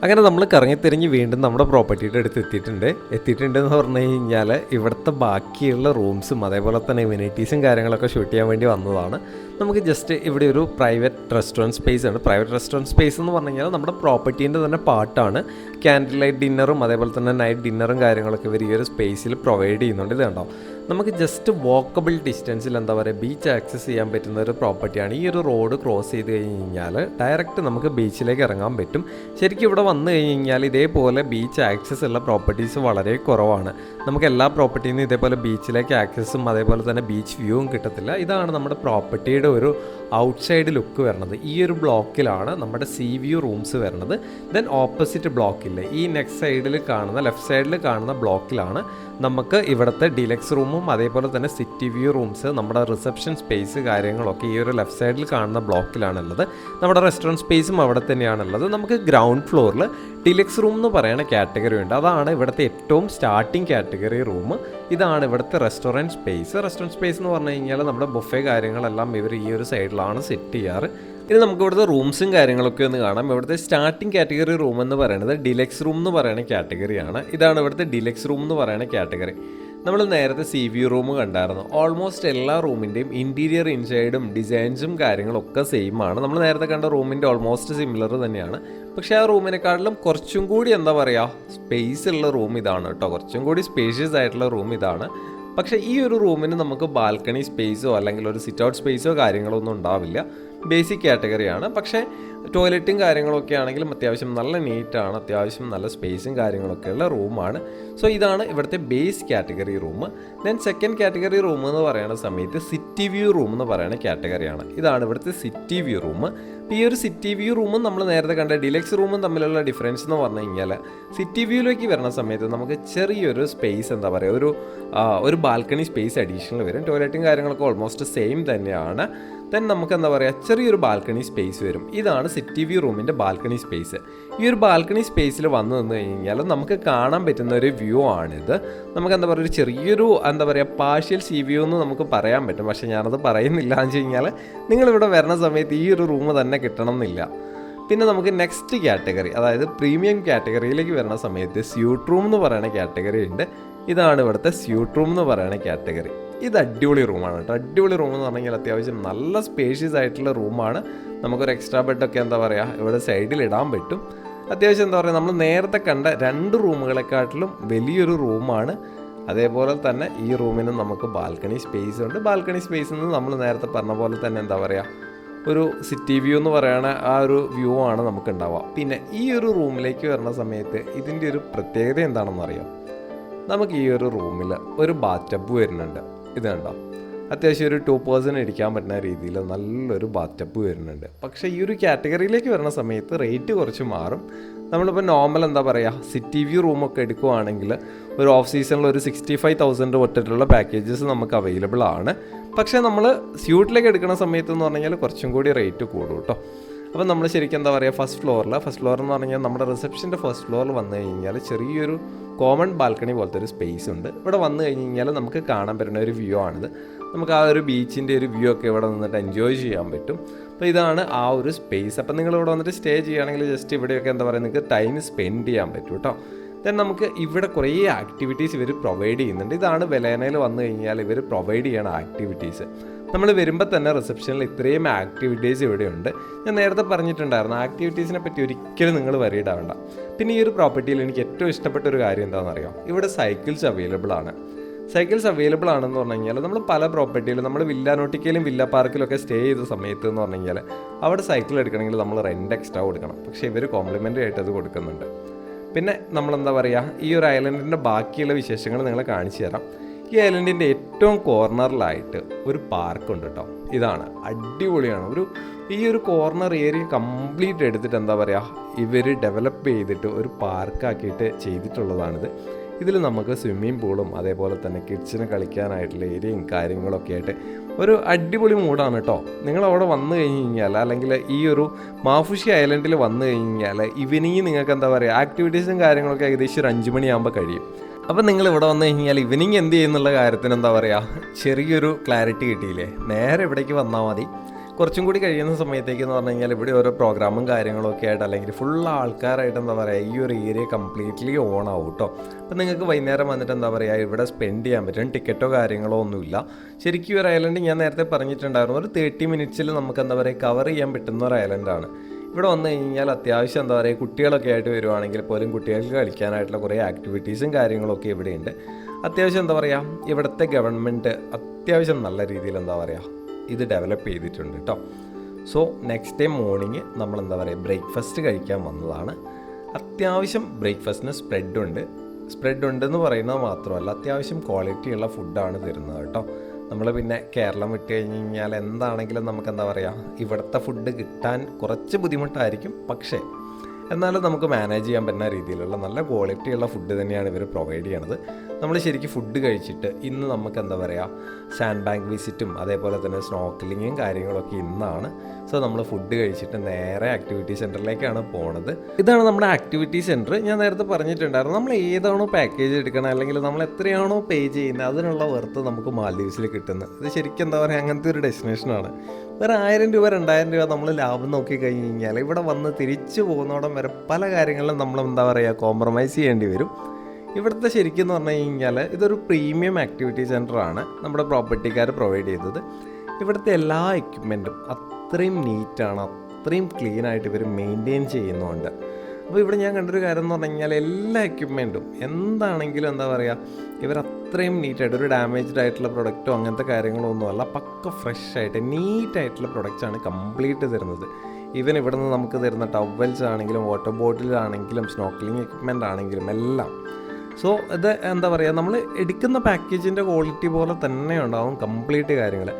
അങ്ങനെ നമ്മൾ കറങ്ങിത്തിരിഞ്ഞ് വീണ്ടും നമ്മുടെ പ്രോപ്പർട്ടിയുടെ അടുത്ത് എത്തിയിട്ടുണ്ട്. എത്തിയിട്ടുണ്ട് എന്ന് പറഞ്ഞു കഴിഞ്ഞാൽ ഇവിടുത്തെ ബാക്കിയുള്ള റൂംസും അതേപോലെ തന്നെ ഇമ്യൂണിറ്റീസും കാര്യങ്ങളൊക്കെ ഷൂട്ട് ചെയ്യാൻ വേണ്ടി വന്നതാണ്. നമുക്ക് ജസ്റ്റ് ഇവിടെ ഒരു പ്രൈവറ്റ് റെസ്റ്റോറന്റ് സ്പേസ് ആണ്. പ്രൈവറ്റ് റെസ്റ്റോറന്റ് സ്പേസ് എന്ന് പറഞ്ഞു കഴിഞ്ഞാൽ നമ്മുടെ പ്രോപ്പർട്ടീന്റെ തന്നെ പാർട്ടാണ് ക്യാൻഡിൽ ലൈറ്റ് ഡിന്നറും അതേപോലെ തന്നെ നൈറ്റ് ഡിന്നറും കാര്യങ്ങളൊക്കെ ഇവർ ഈ ഒരു സ്പേസിൽ പ്രൊവൈഡ് ചെയ്യുന്നുണ്ട്. ഇത് കണ്ടോ? നമുക്ക് ജസ്റ്റ് വോക്കബിൾ ഡിസ്റ്റൻസിൽ എന്താ പറയുക ബീച്ച് ആക്സസ് ചെയ്യാൻ പറ്റുന്ന ഒരു പ്രോപ്പർട്ടിയാണ് ഈ ഒരു റോഡ് ക്രോസ് ചെയ്ത് കഴിഞ്ഞ് കഴിഞ്ഞാൽ ഡയറക്റ്റ് നമുക്ക് ബീച്ചിലേക്ക് ഇറങ്ങാൻ പറ്റും. ശരിക്കും ഇവിടെ വന്നു കഴിഞ്ഞ് കഴിഞ്ഞാൽ ഇതേപോലെ ബീച്ച് ആക്സസ് ഉള്ള പ്രോപ്പർട്ടീസ് വളരെ കുറവാണ്. നമുക്ക് എല്ലാ പ്രോപ്പർട്ടിയിൽ ഇതേപോലെ ബീച്ചിലേക്ക് ആക്സസും അതേപോലെ തന്നെ ബീച്ച് വ്യൂവും കിട്ടത്തില്ല. ഇതാണ് നമ്മുടെ പ്രോപ്പർട്ടിയുടെ ഒരു ഔട്ട്സൈഡ് ലുക്ക് വരുന്നത്. ഈ ഒരു ബ്ലോക്കിലാണ് നമ്മുടെ സി വ്യൂ റൂംസ് വരുന്നത്. ദെൻ ഓപ്പോസിറ്റ് ബ്ലോക്കില്ലേ ഈ നെക്സ്റ്റ് സൈഡിൽ കാണുന്ന ലെഫ്റ്റ് സൈഡിൽ കാണുന്ന ബ്ലോക്കിലാണ് നമുക്ക് ഇവിടുത്തെ ഡിലക്സ് റൂമും അതേപോലെ തന്നെ സിറ്റി വ്യൂ റൂംസ് നമ്മുടെ റിസപ്ഷൻ സ്പേസ് കാര്യങ്ങളൊക്കെ ഈ ഒരു ലെഫ്റ്റ് സൈഡിൽ കാണുന്ന ബ്ലോക്കിലാണുള്ളത്. നമ്മുടെ റെസ്റ്റോറന്റ് സ്പേസും അവിടെ തന്നെയാണുള്ളത്. നമുക്ക് ഗ്രൗണ്ട് ഫ്ലോറിൽ ഡിലക്സ് റൂം എന്ന് പറയുന്ന കാറ്റഗറി ഉണ്ട്. അതാണ് ഇവിടുത്തെ ഏറ്റവും സ്റ്റാർട്ടിംഗ് കാറ്റഗറി റൂം. ഇതാണ് ഇവിടുത്തെ റെസ്റ്റോറന്റ് സ്പേസ്. റെസ്റ്റോറന്റ് സ്പേസ് എന്ന് പറഞ്ഞു കഴിഞ്ഞാൽ നമ്മുടെ ബുഫേ കാര്യങ്ങളെല്ലാം ഇവർ ഈ ഒരു സൈഡിലാണ് സെറ്റ് ചെയ്യാറ്. ഇനി നമുക്ക് ഇവിടുത്തെ റൂംസും കാര്യങ്ങളൊക്കെ ഒന്ന് കാണാം. ഇവിടുത്തെ സ്റ്റാർട്ടിംഗ് കാറ്റഗറി റൂം എന്ന് പറയുന്നത് ഡിലക്സ് റൂം എന്ന് പറയുന്ന കാറ്റഗറിയാണ്. ഇതാണ് ഇവിടുത്തെ ഡിലക്സ് റൂം എന്ന് പറയുന്ന കാറ്റഗറി. നമ്മൾ നേരത്തെ സി വി റൂം കണ്ടായിരുന്നു. ഓൾമോസ്റ്റ് എല്ലാ റൂമിന്റെയും ഇന്റീരിയർ ഇൻസൈഡും ഡിസൈൻസും കാര്യങ്ങളും ഒക്കെ സെയിം ആണ്. നമ്മൾ നേരത്തെ കണ്ട റൂമിന്റെ ഓൾമോസ്റ്റ് സിമിലർ തന്നെയാണ്. പക്ഷേ ആ റൂമിനെക്കാട്ടിലും കുറച്ചും കൂടി എന്താ പറയുക സ്പേസ് ഉള്ള റൂം ഇതാണ് കേട്ടോ. കുറച്ചും കൂടി സ്പേഷ്യസ് ആയിട്ടുള്ള റൂം ഇതാണ്. പക്ഷേ ഈ ഒരു റൂമിന് നമുക്ക് ബാൽക്കണി സ്പേസോ അല്ലെങ്കിൽ ഒരു സിറ്റ് ഔട്ട് സ്പേസോ കാര്യങ്ങളോ ഒന്നും ഉണ്ടാവില്ല. ബേസിക് കാറ്റഗറിയാണ്. പക്ഷേ ടോയ്ലറ്റും കാര്യങ്ങളൊക്കെ ആണെങ്കിലും അത്യാവശ്യം നല്ല നീറ്റാണ് അത്യാവശ്യം നല്ല സ്പേസും കാര്യങ്ങളൊക്കെ ഉള്ള റൂമാണ്. സോ ഇതാണ് ഇവിടുത്തെ base category room. Then second category room എന്ന് പറയുന്ന സമയത്ത് സിറ്റി വ്യൂ റൂം എന്ന് പറയുന്ന കാറ്റഗറിയാണ്. ഇതാണ് ഇവിടുത്തെ സിറ്റി വ്യൂ റൂം. ഈ ഒരു സിറ്റി വ്യൂ റൂമും നമ്മൾ നേരത്തെ കണ്ട ഡിലക്സ് റൂമും തമ്മിലുള്ള ഡിഫറൻസ് എന്ന് പറഞ്ഞു കഴിഞ്ഞാൽ സിറ്റി വ്യൂയിലേക്ക് വരുന്ന സമയത്ത് നമുക്ക് ചെറിയൊരു സ്പേസ് എന്താ പറയുക ഒരു ഒരു ബാൽക്കണി സ്പേസ് അഡീഷണൽ വരും. ടോയ്ലറ്റും കാര്യങ്ങളൊക്കെ ഓൾമോസ്റ്റ് സെയിം തന്നെയാണ്. ദെൻ നമുക്ക് എന്താ പറയുക ചെറിയൊരു ബാൽക്കണി സ്പേസ് വരും. ഇതാണ് സിറ്റി വ്യൂ റൂമിന്റെ ബാൽക്കണി സ്പേസ് ഈ ഒരു ബാൽക്കണി സ്പേസിൽ വന്നു നിന്ന് കഴിഞ്ഞാൽ നമുക്ക് കാണാൻ പറ്റുന്ന ഒരു വ്യൂ ആണിത്. നമുക്ക് എന്താ പറയുക ഒരു ചെറിയൊരു എന്താ പറയുക പാർഷ്യൽ സി വ്യൂ എന്ന് നമുക്ക് പറയാൻ പറ്റും. പക്ഷേ ഞാനത് പറയുന്നില്ല എന്ന് വെച്ച് കഴിഞ്ഞാൽ നിങ്ങളിവിടെ വരുന്ന സമയത്ത് ഈ ഒരു റൂം തന്നെ കിട്ടണം എന്നില്ല പിന്നെ നമുക്ക് നെക്സ്റ്റ് കാറ്റഗറി അതായത് പ്രീമിയം കാറ്റഗറിയിലേക്ക് വരുന്ന സമയത്ത് സ്യൂട്ട് റൂം എന്ന് പറയുന്ന കാറ്റഗറി ഉണ്ട്. ഇതാണ് ഇവിടുത്തെ സ്യൂട്ട് റൂം എന്ന് പറയുന്ന കാറ്റഗറി ഇത് അടിപൊളി റൂമാണ് കേട്ടോ. അടിപൊളി റൂം എന്ന് പറഞ്ഞാൽ അത്യാവശ്യം നല്ല സ്പേഷ്യസ് ആയിട്ടുള്ള റൂമാണ്. നമുക്കൊരു എക്സ്ട്രാ ബെഡൊക്കെ എന്താ പറയുക ഇവിടെ സൈഡിൽ ഇടാൻ പറ്റും. അത്യാവശ്യം എന്താ പറയുക നമ്മൾ നേരത്തെ കണ്ട രണ്ട് റൂമുകളെക്കാട്ടിലും വലിയൊരു റൂമാണ്. അതേപോലെ തന്നെ ഈ റൂമിനും നമുക്ക് ബാൽക്കണി സ്പേസ് ഉണ്ട്. ബാൽക്കണി സ്പേസിൽ നിന്ന് നമ്മൾ നേരത്തെ പറഞ്ഞ പോലെ തന്നെ എന്താ പറയുക ഒരു സിറ്റി വ്യൂ എന്ന് പറയുന്ന ആ ഒരു വ്യൂ ആണ് നമുക്ക് ഉണ്ടാവുക പിന്നെ ഈ ഒരു റൂമിലേക്ക് വരുന്ന സമയത്ത് ഇതിന്റെ ഒരു പ്രത്യേകത എന്താണെന്ന് അറിയാം നമുക്ക് ഈ ഒരു റൂമിൽ ഒരു ബാറ്റബ് വരുന്നുണ്ട്. ഇത് കണ്ടോ? അത്യാവശ്യം ഒരു ടു പേഴ്സൺ ഇരിക്കാൻ പറ്റുന്ന രീതിയിൽ നല്ലൊരു ബാറ്റപ്പ് വരുന്നുണ്ട്. പക്ഷേ ഈ ഒരു കാറ്റഗറിയിലേക്ക് വരുന്ന സമയത്ത് റേറ്റ് കുറച്ച് മാറും. നമ്മളിപ്പോൾ നോർമൽ എന്താ പറയുക സിറ്റി വ്യൂ റൂമൊക്കെ എടുക്കുവാണെങ്കിൽ ഒരു ഓഫ് സീസണിൽ ഒരു സിക്സ്റ്റി ഫൈവ് തൗസൻഡ് തൊട്ടിട്ടുള്ള പാക്കേജസ് നമുക്ക് അവൈലബിൾ ആണ്. പക്ഷേ നമ്മൾ സ്യൂട്ടിലേക്ക് എടുക്കുന്ന സമയത്ത് എന്ന് പറഞ്ഞു കഴിഞ്ഞാൽ കുറച്ചും കൂടി റേറ്റ് കൂടും കേട്ടോ അപ്പോൾ നമ്മൾ ശരിക്കും എന്താ പറയുക ഫസ്റ്റ് ഫ്ലോറിൽ ഫസ്റ്റ് ഫ്ലോർ എന്ന് പറഞ്ഞാൽ നമ്മുടെ റിസപ്ഷന്റെ ഫസ്റ്റ് ഫ്ലോറിൽ വന്നു കഴിഞ്ഞാൽ ചെറിയൊരു കോമൺ ബാൽക്കണി പോലത്തെ ഒരു സ്പേസ് ഉണ്ട്. ഇവിടെ വന്നു കഴിഞ്ഞ് കഴിഞ്ഞാൽ നമുക്ക് കാണാൻ പറ്റുന്ന ഒരു വ്യൂ ആണിത്. നമുക്ക് ആ ഒരു ബീച്ചിന്റെ ഒരു വ്യൂ ഒക്കെ ഇവിടെ നിന്നിട്ട് എൻജോയ് ചെയ്യാൻ പറ്റും. അപ്പോൾ ഇതാണ് ആ ഒരു സ്പേസ് അപ്പോൾ നിങ്ങൾ ഇവിടെ വന്നിട്ട് സ്റ്റേ ചെയ്യുകയാണെങ്കിൽ ജസ്റ്റ് ഇവിടെയൊക്കെ എന്താ പറയുക നിങ്ങൾക്ക് ടൈം സ്പെൻഡ് ചെയ്യാൻ പറ്റും കേട്ടോ. ദെൻ നമുക്ക് ഇവിടെ കുറേ ആക്ടിവിറ്റീസ് ഇവർ പ്രൊവൈഡ് ചെയ്യുന്നുണ്ട്. ഇതാണ് വെലേനയിൽ വന്നു കഴിഞ്ഞാൽ ഇവർ പ്രൊവൈഡ് ചെയ്യണ ആക്ടിവിറ്റീസ് നമ്മൾ വരുമ്പോൾ തന്നെ റിസപ്ഷനിൽ ഇത്രയും ആക്ടിവിറ്റീസ് ഇവിടെയുണ്ട്. ഞാൻ നേരത്തെ പറഞ്ഞിട്ടുണ്ടായിരുന്നു ആക്ടിവിറ്റീസിനെ പറ്റി ഒരിക്കലും നിങ്ങൾ വരീഡാവണ്ട പിന്നെ ഈ ഒരു പ്രോപ്പർട്ടിയിൽ എനിക്ക് ഏറ്റവും ഇഷ്ടപ്പെട്ട ഒരു കാര്യം എന്താണെന്ന് അറിയാം ഇവിടെ സൈക്കിൾസ് അവൈലബിൾ ആണ്. സൈക്കിൾസ് അവൈലബിൾ ആണെന്ന് പറഞ്ഞു കഴിഞ്ഞാൽ നമ്മൾ പല പ്രോപ്പർട്ടിയിലും നമ്മൾ വില്ല നോട്ടിക്കയിലും വില്ല പാർക്കിലും ഒക്കെ സ്റ്റേ ചെയ്ത സമയത്ത് എന്ന് പറഞ്ഞു കഴിഞ്ഞാൽ അവിടെ സൈക്കിൾ എടുക്കണമെങ്കിൽ നമ്മൾ റെന്റ് എക്സ്ട്രാ കൊടുക്കണം. പക്ഷേ ഇവർ കോംപ്ലിമെന്ററി ആയിട്ട് അത് കൊടുക്കുന്നുണ്ട്. പിന്നെ നമ്മളെന്താ പറയുക ഈ ഒരു ഐലൻഡിന്റെ ബാക്കിയുള്ള വിശേഷങ്ങൾ നിങ്ങളെ കാണിച്ചു തരാം. ഈ ഐലൻഡിന്റെ ഏറ്റവും കോർണറിലായിട്ട് ഒരു പാർക്കുണ്ട് കേട്ടോ ഇതാണ്. അടിപൊളിയാണ്. ഒരു ഈ ഒരു കോർണർ ഏരിയ കംപ്ലീറ്റ് എടുത്തിട്ട് എന്താ പറയുക ഇവർ ഡെവലപ്പ് ചെയ്തിട്ട് ഒരു പാർക്കാക്കിയിട്ട് ചെയ്തിട്ടുള്ളതാണിത്. ഇതിൽ നമുക്ക് സ്വിമ്മിംഗ് പൂളും അതേപോലെ തന്നെ കിഡ്സിന് കളിക്കാനായിട്ടുള്ള ഏരിയയും കാര്യങ്ങളൊക്കെ ആയിട്ട് ഒരു അടിപൊളി മൂഡാണ് കേട്ടോ നിങ്ങൾ അവിടെ വന്നു കഴിഞ്ഞ് കഴിഞ്ഞാൽ അല്ലെങ്കിൽ ഈ ഒരു മാഫുഷി ഐലൻഡിൽ വന്നു കഴിഞ്ഞാൽ ഈവനിങ് നിങ്ങൾക്ക് എന്താ പറയുക ആക്ടിവിറ്റീസും കാര്യങ്ങളൊക്കെ ഏകദേശം ഒരു അഞ്ച് മണിയാകുമ്പോൾ കഴിയും. അപ്പം നിങ്ങൾ ഇവിടെ വന്നു കഴിഞ്ഞാൽ ഇവനിങ് എന്ത് ചെയ്യുന്നുള്ള കാര്യത്തിന് എന്താ പറയുക ചെറിയൊരു ക്ലാരിറ്റി കിട്ടിയില്ലേ? നേരെ ഇവിടേക്ക് വന്നാൽ മതി. കുറച്ചും കൂടി കഴിയുന്ന സമയത്തേക്ക് എന്ന് പറഞ്ഞു കഴിഞ്ഞാൽ ഇവിടെ ഓരോ പ്രോഗ്രാമും കാര്യങ്ങളൊക്കെ ആയിട്ട് അല്ലെങ്കിൽ ഫുൾ ആൾക്കാരായിട്ട് എന്താ പറയുക ഈ ഒരു ഏരിയ കംപ്ലീറ്റ്ലി ഓൺ ആവും കേട്ടോ അപ്പം നിങ്ങൾക്ക് വൈകുന്നേരം വന്നിട്ട് എന്താ പറയുക ഇവിടെ സ്പെൻഡ് ചെയ്യാൻ പറ്റും. ടിക്കറ്റോ കാര്യങ്ങളോ ഒന്നുമില്ല. ശരിക്കും ഒരു ഐലൻഡ് ഞാൻ നേരത്തെ പറഞ്ഞിട്ടുണ്ടായിരുന്നു. ഒരു തേർട്ടി മിനിറ്റ്സിൽ നമുക്ക് എന്താ പറയുക കവർ ചെയ്യാൻ പറ്റുന്ന ഒരു ഐലൻഡാണ് ഇവിടെ വന്നു കഴിഞ്ഞാൽ അത്യാവശ്യം എന്താ പറയുക കുട്ടികളൊക്കെ ആയിട്ട് വരുവാണെങ്കിൽ പോലും കുട്ടികൾക്ക് കളിക്കാനായിട്ടുള്ള കുറേ ആക്ടിവിറ്റീസും കാര്യങ്ങളൊക്കെ ഇവിടെയുണ്ട്. അത്യാവശ്യം എന്താ പറയുക ഇവിടുത്തെ ഗവൺമെന്റ് അത്യാവശ്യം നല്ല രീതിയിൽ എന്താ പറയുക ഇത് ഡെവലപ്പ് ചെയ്തിട്ടുണ്ട് കേട്ടോ സോ നെക്സ്റ്റ് ഡേ മോർണിംഗ് നമ്മൾ എന്താ പറയുക ബ്രേക്ക്ഫാസ്റ്റ് കഴിക്കാൻ വന്നതാണ്. അത്യാവശ്യം ബ്രേക്ക്ഫാസ്റ്റിന് സ്പ്രെഡ് ഉണ്ട്. സ്പ്രെഡ് ഉണ്ടെന്ന് പറയുന്നത് മാത്രമല്ല അത്യാവശ്യം ക്വാളിറ്റിയുള്ള ഫുഡാണ് തരുന്നത് കേട്ടോ നമ്മൾ പിന്നെ കേരളം വിട്ട് കഴിഞ്ഞ് കഴിഞ്ഞാൽ എന്താണെങ്കിലും നമുക്ക് എന്താ പറയുക ഇവിടുത്തെ ഫുഡ് കിട്ടാൻ കുറച്ച് ബുദ്ധിമുട്ടായിരിക്കും. പക്ഷേ എന്നാലും നമുക്ക് മാനേജ് ചെയ്യാൻ പറ്റുന്ന രീതിയിലുള്ള നല്ല ക്വാളിറ്റിയുള്ള ഫുഡ് തന്നെയാണ് ഇവർ പ്രൊവൈഡ് ചെയ്യണത്. നമ്മൾ ശരിക്കും ഫുഡ് കഴിച്ചിട്ട് ഇന്ന് നമുക്ക് എന്താ പറയുക സാൻഡ് ബാങ്ക് വിസിറ്റും അതേപോലെ തന്നെ സ്നോക്കലിങ്ങും കാര്യങ്ങളൊക്കെ ഇന്നാണ്. സോ നമ്മൾ ഫുഡ് കഴിച്ചിട്ട് നേരെ ആക്ടിവിറ്റി സെന്ററിലേക്കാണ് പോണത്. ഇതാണ് നമ്മുടെ ആക്ടിവിറ്റി സെന്റർ ഞാൻ നേരത്തെ പറഞ്ഞിട്ടുണ്ടായിരുന്നു നമ്മൾ ഏതാണോ പാക്കേജ് എടുക്കണം അല്ലെങ്കിൽ നമ്മൾ എത്രയാണോ പേ ചെയ്യുന്നത് അതിനുള്ള വെർത്ത് നമുക്ക് മാലദ്വീപ്സിൽ കിട്ടുന്നത്. ഇത് ശരിക്കും എന്താ പറയുക അങ്ങനത്തെ ഒരു ഡെസ്റ്റിനേഷനാണ് ഒരു ആയിരം രൂപ രണ്ടായിരം രൂപ നമ്മൾ ലാഭം നോക്കി കഴിഞ്ഞ് കഴിഞ്ഞാൽ ഇവിടെ വന്ന് തിരിച്ചു പോകുന്നോടം വരെ പല കാര്യങ്ങളിലും നമ്മൾ എന്താ പറയുക കോംപ്രമൈസ് ചെയ്യേണ്ടി വരും. ഇവിടുത്തെ ശരിക്കും എന്ന് പറഞ്ഞു കഴിഞ്ഞാൽ ഇതൊരു പ്രീമിയം ആക്ടിവിറ്റി സെന്ററാണ് നമ്മുടെ പ്രോപ്പർട്ടിക്കാർ പ്രൊവൈഡ് ചെയ്തത്. ഇവിടുത്തെ എല്ലാ എക്യുപ്മെന്റും അത്രയും നീറ്റാണ് അത്രയും ക്ലീൻ ആയിട്ട് ഇവർ മെയിന്റെയിൻ ചെയ്യുന്നുണ്ട്. അപ്പോൾ ഇവിടെ ഞാൻ കണ്ടൊരു കാര്യം എന്ന് പറഞ്ഞു കഴിഞ്ഞാൽ എല്ലാ എക്യുപ്മെന്റും എന്താണെങ്കിലും എന്താ പറയുക ഇവർ അത്രയും നീറ്റായിട്ട് ഒരു ഡാമേജ്ഡ് ആയിട്ടുള്ള പ്രൊഡക്റ്റോ അങ്ങനത്തെ കാര്യങ്ങളോ ഒന്നുമല്ല പക്ക ഫ്രഷ് ആയിട്ട് നീറ്റായിട്ടുള്ള പ്രൊഡക്റ്റ്സ് ആണ് കംപ്ലീറ്റ് തരുന്നത്. ഈവൻ ഇവിടെ നിന്ന് നമുക്ക് തരുന്ന ടവൽസ് ആണെങ്കിലും വാട്ടർ ബോട്ടിലാണെങ്കിലും സ്നോക്ലിംഗ് എക്യുപ്മെന്റ് ആണെങ്കിലും എല്ലാം. സോ ഇത് എന്താ പറയുക നമ്മൾ എടുക്കുന്ന പാക്കേജിന്റെ ക്വാളിറ്റി പോലെ തന്നെ ഉണ്ടാവും കംപ്ലീറ്റ് കാര്യങ്ങൾ